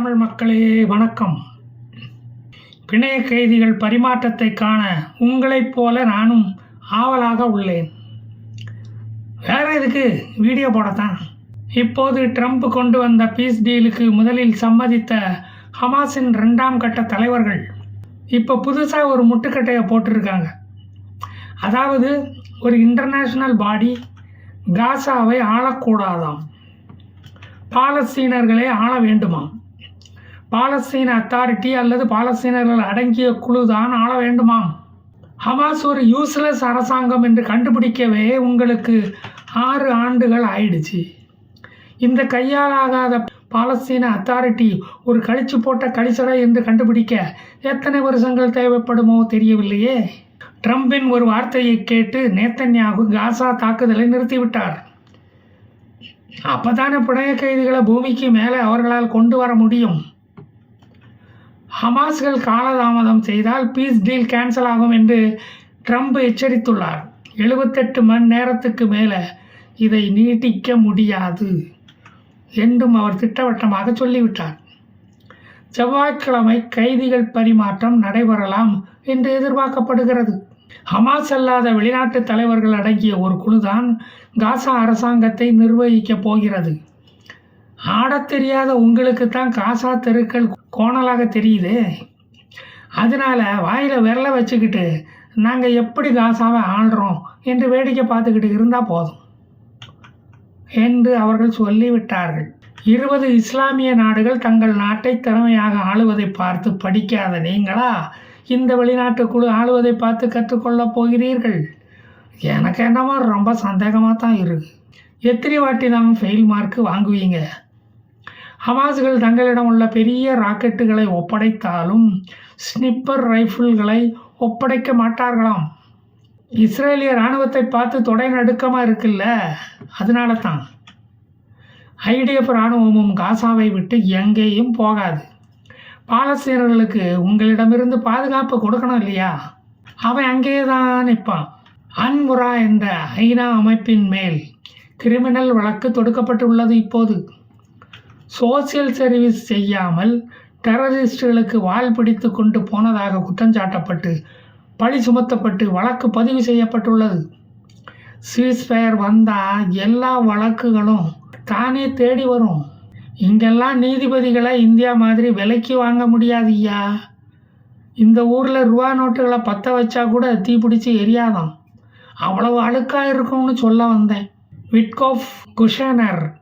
தமிழ் மக்களே வணக்கம். பிணைய கைதிகள் பரிமாற்றத்தை காண உங்களைப் போல நானும் ஆவலாக உள்ளேன். வேற எதுக்கு? வீடியோ போடத்தான். இப்போது ட்ரம்ப் கொண்டு வந்த பீஸ் டீலுக்கு முதலில் சம்மதித்த ஹமாஸின் ரெண்டாம் கட்ட தலைவர்கள். இப்போ புதுசாக ஒரு முட்டுக்கட்டையை போட்டிருக்காங்க. அதாவது ஒரு இன்டர்நேஷ்னல் பாடி காசாவை ஆளக்கூடாதாம். பாலஸ்தீனர்களை ஆள வேண்டுமாம். பாலஸ்தீன அத்தாரிட்டி அல்லது பாலஸ்தீனர்கள் அடங்கிய குழு தான் ஆள வேண்டுமாம். ஹமாஸ் ஒரு யூஸ்லெஸ் அரசாங்கம் என்று கண்டுபிடிக்கவே உங்களுக்கு ஆறு ஆண்டுகள் ஆயிடுச்சு. இந்த கையாலாகாத பாலஸ்தீன அத்தாரிட்டி ஒரு கழிச்சு போட்ட கழிச்சடை என்று கண்டுபிடிக்க எத்தனை வருஷங்கள் தேவைப்படுமோ தெரியவில்லையே. ட்ரம்பின் ஒரு வார்த்தையை கேட்டு நேத்தன்யாகு காசா தாக்குதலை நிறுத்திவிட்டார். அப்போதானே பிணைய கைதிகளை பூமிக்கு மேலே அவர்களால் கொண்டு வர முடியும். ஹமாஸ்கள் காலதாமதம் செய்தால் பீஸ் டீல் கேன்சல் ஆகும் என்று ட்ரம்ப் எச்சரித்துள்ளார். எழுபத்தெட்டு மணி நேரத்துக்கு மேலே இதை நீட்டிக்க முடியாது என்றும் அவர் திட்டவட்டமாக சொல்லிவிட்டார். செவ்வாய்க்கிழமை கைதிகள் பரிமாற்றம் நடைபெறலாம் என்று எதிர்பார்க்கப்படுகிறது. ஹமாஸ் அல்லாத வெளிநாட்டு தலைவர்கள் அடங்கிய ஒரு குழுதான் காசா அரசாங்கத்தை நிர்வகிக்கப் போகிறது. ஆடத் தெரியாத உங்களுக்கு தான் காசா தெருக்கள் கோணலாக தெரியுது. அதனால வாயில் விரல வச்சுக்கிட்டு நாங்கள் எப்படி காசாவை ஆள்றோம்? என்று வேடிக்கை பார்த்துக்கிட்டு இருந்தால் போதும் என்று அவர்கள் சொல்லிவிட்டார்கள். இருபது இஸ்லாமிய நாடுகள் தங்கள் நாட்டை திறமையாக ஆளுவதை பார்த்து படிக்காத நீங்களா? இந்த வெளிநாட்டு குழு ஆளுவதை பார்த்து கற்றுக்கொள்ளப் போகிறீர்கள்? எனக்கு என்னமோ ரொம்ப சந்தேகமாக தான் இருக்குது எத்தனை வாட்டி தான் ஃபெயில் மார்க்கு வாங்குவீங்க. ஹமாஸ்கள் தங்களிடம் உள்ள பெரிய ராக்கெட்டுகளை ஒப்படைத்தாலும் ஸ்னிப்பர் ரைஃபிள்களை ஒப்படைக்க மாட்டார்களாம். இஸ்ரேலிய இராணுவத்தை பார்த்து தொடை நடுக்கமாக இருக்குல்ல? அதனால தான் ஐடிஎஃப் இராணுவமும் காசாவை விட்டு எங்கேயும் போகாது. பாலஸ்தீனர்களுக்கு உங்களிடமிருந்து பாதுகாப்பு கொடுக்கணும் இல்லையா? அவன் அங்கேயே தான் நிற்பான். அன்முரா என்ற ஐநா அமைப்பின் மேல் கிரிமினல் வழக்கு தொடுக்கப்பட்டுள்ளது இப்போது. சோசியல் சர்வீஸ் செய்யாமல் டெரரிஸ்டுகளுக்கு வால் பிடித்து கொண்டு போனதாக குற்றஞ்சாட்டப்பட்டு பழி சுமத்தப்பட்டு வழக்கு பதிவு செய்யப்பட்டுள்ளது. சீஸ்ஃபயர் வந்தால் எல்லா வழக்குகளும் தானே தேடி வரும். இங்கெல்லாம் நீதிபதிகளை இந்தியா மாதிரி விலைக்கு வாங்க முடியாது ஐயா. இந்த ஊரில் ரூபா நோட்டுகளை பற்ற வச்சா கூட தீ பிடிச்சி எரியாதாம். அவ்வளவு அழுக்காக இருக்கும்னு சொல்ல வந்தேன். விட்கோஃப் குஷனர்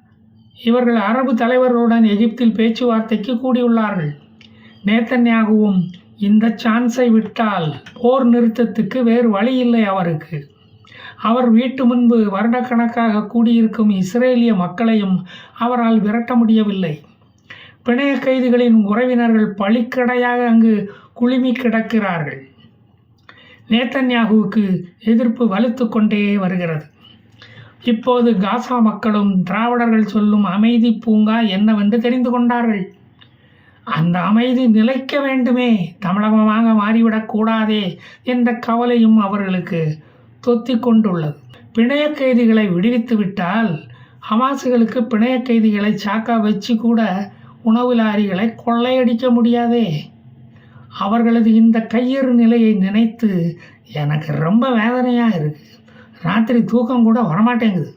இவர்கள் அரபு தலைவர்களுடன் எகிப்தில் பேச்சுவார்த்தைக்கு கூடியுள்ளார்கள். நேத்தன்யாகுவும் இந்த சான்ஸை விட்டால் போர் நிறுத்தத்துக்கு வேறு வழி இல்லை அவருக்கு. அவர் வீட்டு முன்பு வருடக்கணக்காக கூடியிருக்கும் இஸ்ரேலிய மக்களையும் அவரால் விரட்ட முடியவில்லை. பிணைய கைதிகளின் உறவினர்கள் பழிக்கடையாக அங்கு குழுமி கிடக்கிறார்கள். நேத்தன்யாகுவுக்கு எதிர்ப்பு வலுத்து கொண்டே வருகிறது. இப்போது காசா மக்களும் திராவிடர்கள் சொல்லும் அமைதி பூங்கா என்னவென்று தெரிந்து கொண்டார்கள். அந்த அமைதி நிலைக்க வேண்டுமே தமிழகமாக மாறிவிடக்கூடாதே என்ற கவலையும் அவர்களுக்கு தொத்தி கொண்டுள்ளது. பிணைய கைதிகளை விடுவித்து விட்டால் ஹமாசுகளுக்கு பிணைய கைதிகளை சாக்கா வச்சு கூட உணவு லாரிகளை கொள்ளையடிக்க முடியாதே. அவர்களது இந்த கையறு நிலையை நினைத்து எனக்கு ரொம்ப வேதனையாக இருக்குது ராத்திரி தூக்கம் கூட வரமாட்டேங்குது.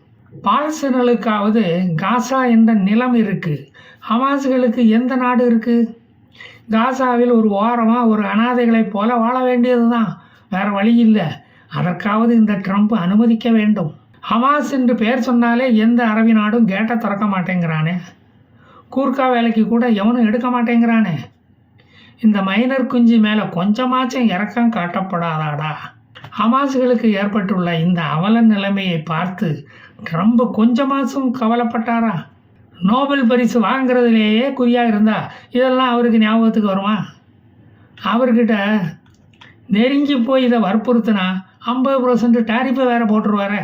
பாலஸ்தீனர்களுக்காவது காசா என்ற நிலம் இருக்குது ஹமாஸ்களுக்கு எந்த நாடு இருக்குது காசாவில் ஒரு ஓரமாக ஒரு அனாதைகளைப் போல வாழ வேண்டியது தான் வேறு வழி இல்லை. அதற்காவது இந்த ட்ரம்ப் அனுமதிக்க வேண்டும். ஹமாஸ் என்று பெயர் சொன்னாலே எந்த அரபி நாடும் கேட்டை திறக்க மாட்டேங்கிறானே. கூர்க்கா வேலைக்கு கூட எவனும் எடுக்க மாட்டேங்கிறானே. இந்த மைனர் குஞ்சு மேலே கொஞ்சமாச்சும் இறக்கம் காட்டப்படாதாடா? ஹமாஸ்களுக்கு ஏற்பட்டுள்ள இந்த அவல நிலைமையை பார்த்து ட்ரம்ப் கொஞ்சமாச்சும் கவலைப்பட்டாரா? நோபல் பரிசு வாங்குறதுலேயே குறியாக இருந்தா இதெல்லாம் அவருக்கு ஞாபகத்துக்கு வருமா? அவர்கிட்ட நெருங்கி போய் இதை வற்புறுத்தினா ஐம்பது பர்சன்ட் டேரிஃபை வேறு போட்டுருவாரு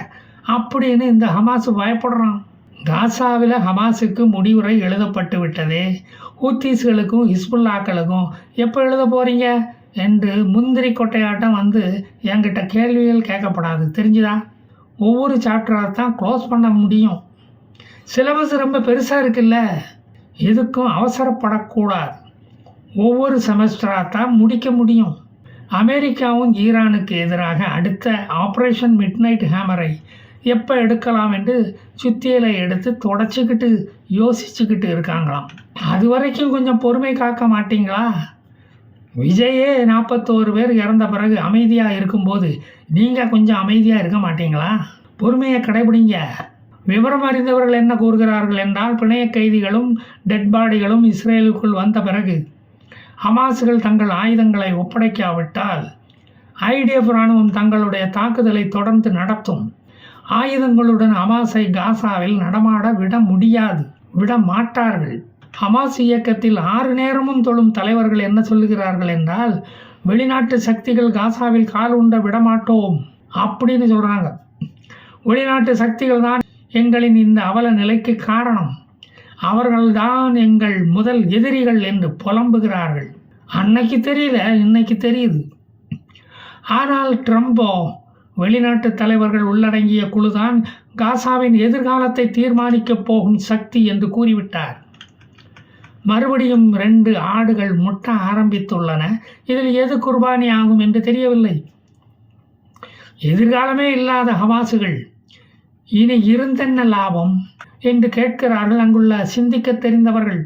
அப்படின்னு இந்த ஹமாஸ் பயப்படுறான். காசாவில் ஹமாஸுக்கு முடிவுரை எழுதப்பட்டு விட்டது. ஹூத்தீஸ்களுக்கும் ஹிஸ்புல்லாக்களுக்கும் எப்போ எழுத போகிறீங்க என்று முந்திரி கொட்டையாட்டம் வந்து என்கிட்ட கேள்விகள் கேட்கப்படாது. தெரிஞ்சுதா? ஒவ்வொரு சாப்டராக தான் க்ளோஸ் பண்ண முடியும். சிலபஸ் ரொம்ப பெருசாக இருக்குல்ல? எதுக்கும் அவசரப்படக்கூடாது. ஒவ்வொரு செமஸ்டராக தான் முடிக்க முடியும். அமெரிக்காவும் ஈரானுக்கு எதிராக அடுத்த ஆப்ரேஷன் மிட்நைட் ஹேமரை எப்போ எடுக்கலாம் என்று சுத்தியலை எடுத்து தொடச்சிக்கிட்டு யோசிச்சுக்கிட்டு இருக்காங்களாம். அது வரைக்கும் கொஞ்சம் பொறுமை காக்க மாட்டீங்களா? விஜயே நாற்பத்தோரு பேர் இறந்த பிறகு அமைதியாக இருக்கும்போது நீங்கள் கொஞ்சம் அமைதியாக இருக்க மாட்டீங்களா? பொறுமையை கடைபிடிங்க. விவரம் அறிந்தவர்கள் என்ன கூறுகிறார்கள் என்றால் பிணைய கைதிகளும் டெட் பாடிகளும் இஸ்ரேலுக்குள் வந்த பிறகு ஹமாஸ்கள் தங்கள் ஆயுதங்களை ஒப்படைக்காவிட்டால் ஐடிஎஃப் இராணுவம் தங்களுடைய தாக்குதலை தொடர்ந்து நடத்தும். ஆயுதங்களுடன் ஹமாஸை காசாவில் நடமாட விட முடியாது விட மாட்டார்கள். ஹமாஸ் இயக்கத்தில் ஆறு நேரமும் தொழும் தலைவர்கள் என்ன சொல்லுகிறார்கள் என்றால் வெளிநாட்டு சக்திகள் காசாவில் கால் உண்ட விடமாட்டோம் அப்படின்னு சொல்கிறாங்க வெளிநாட்டு சக்திகள் தான் எங்களின் இந்த அவல நிலைக்கு காரணம். அவர்கள்தான் எங்கள் முதல் எதிரிகள் என்று புலம்புகிறார்கள். அன்னைக்கு தெரியல இன்னைக்கு தெரியுது. ஆனால் ட்ரம்போ வெளிநாட்டு தலைவர்கள் உள்ளடங்கிய குழுதான் காசாவின் எதிர்காலத்தை தீர்மானிக்கப் போகும் சக்தி என்று கூறிவிட்டார். மறுபடியும் ரெண்டு ஆடுகள் முட்ட ஆரம்பித்துள்ளன. இதில் எது குர்பானி ஆகும் என்று தெரியவில்லை. எதிர்காலமே இல்லாத ஹமாசுகள் இனி இருந்தென்ன லாபம் என்று கேட்கிறார்கள் அங்குள்ள சிந்திக்க தெரிந்தவர்கள்.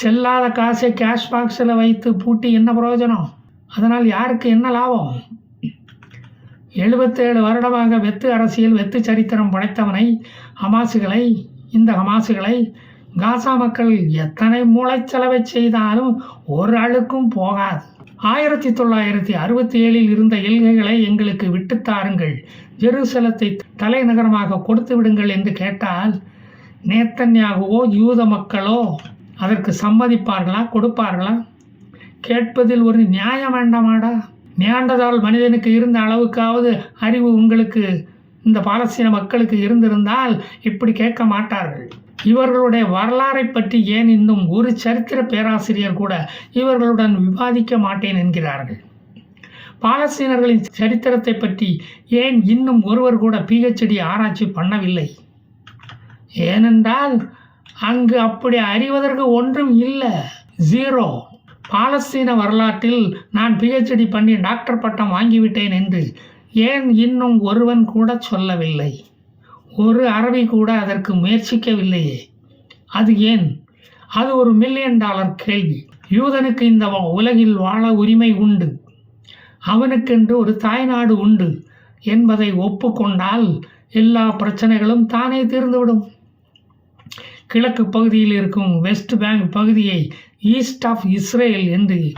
செல்லாத காசை கேஷ் பாக்ஸில் வைத்து பூட்டி என்ன பிரயோஜனம்? அதனால் யாருக்கு என்ன லாபம்? எழுபத்தேழு வருடமாக வெத்து அரசியல் வெத்து சரித்திரம் படைத்தவனை ஹமாசுகளை இந்த ஹமாசுகளை காசா மக்கள் எத்தனை மூளைச்சலவை செய்தாலும் ஒரு அழுக்கும் போகாது. ஆயிரத்தி தொள்ளாயிரத்தி அறுபத்தி ஏழில் இருந்த எல்கைகளை எங்களுக்கு விட்டுத்தாருங்கள் ஜெருசலத்தை தலைநகரமாக கொடுத்து விடுங்கள் என்று கேட்டால் நேத்தன்யாகவோ யூத மக்களோ அதற்கு சம்மதிப்பார்களா கொடுப்பார்களா? கேட்பதில் ஒரு நியாயம் வேண்டாமாடா? நியாண்டதால் மனிதனுக்கு இருந்த அளவுக்காவது அறிவு உங்களுக்கு இந்த பாலஸ்தீன மக்களுக்கு இருந்திருந்தால் இப்படி கேட்க மாட்டார்கள். இவர்களுடைய வரலாறை பற்றி ஏன் இன்னும் ஒரு சரித்திர பேராசிரியர் கூட இவர்களுடன் விவாதிக்க மாட்டேன் என்கிறார்கள். பாலஸ்தீனர்களின் சரித்திரத்தை பற்றி ஏன் இன்னும் ஒருவர் கூட பிஹெச்டி ஆராய்ச்சி பண்ணவில்லை? ஏனென்றால் அங்கு அப்படி அறிவதற்கு ஒன்றும் இல்லை. ஜீரோ பாலஸ்தீன வரலாற்றில் நான் பிஹெச்டி பண்ணி டாக்டர் பட்டம் வாங்கிவிட்டேன் என்று ஏன் இன்னும் ஒருவன் கூட சொல்லவில்லை? ஒரு அரபி கூட அதற்கு முயற்சிக்கவில்லையே. அது ஏன்? அது ஒரு மில்லியன் டாலர் கேள்வி. யூதனுக்கு இந்த உலகில் வாழ உரிமை உண்டு. அவனுக்கென்று ஒரு தாய்நாடு உண்டு என்பதை ஒப்புக்கொண்டால் எல்லா பிரச்சனைகளும் தானே தீர்ந்துவிடும். கிழக்கு பகுதியில் இருக்கும் வெஸ்ட் பேங்க் பகுதியை ஈஸ்ட் ஆஃப் இஸ்ரேல் என்று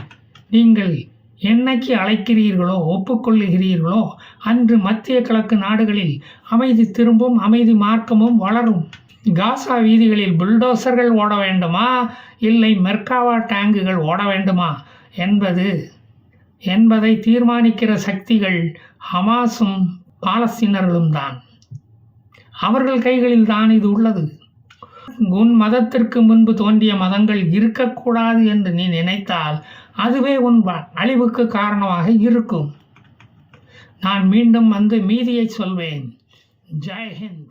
நீங்கள் என்னைக்கு அழைக்கிறீர்களோ ஒப்புக்கொள்ளுகிறீர்களோ அன்று மத்திய கிழக்கு நாடுகளில் அமைதி திரும்பும் அமைதி மார்க்கமும் வளரும். காசா வீதிகளில் புல்டோசர்கள் ஓட வேண்டுமா? இல்லை மெர்காவா டேங்குகள் ஓட வேண்டுமா? என்பது என்பதை தீர்மானிக்கிற சக்திகள் ஹமாஸும் பாலஸ்தீனர்களும் தான். அவர்கள் கைகளில் தான் இது உள்ளது. உன் மதத்திற்கு முன்பு தோன்றிய மதங்கள் இருக்கக்கூடாது என்று நீ நினைத்தால் அதுவே உன் அழிவுக்கு காரணமாக இருக்கும். நான் மீண்டும் வந்து மீதியை சொல்வேன். ஜெய்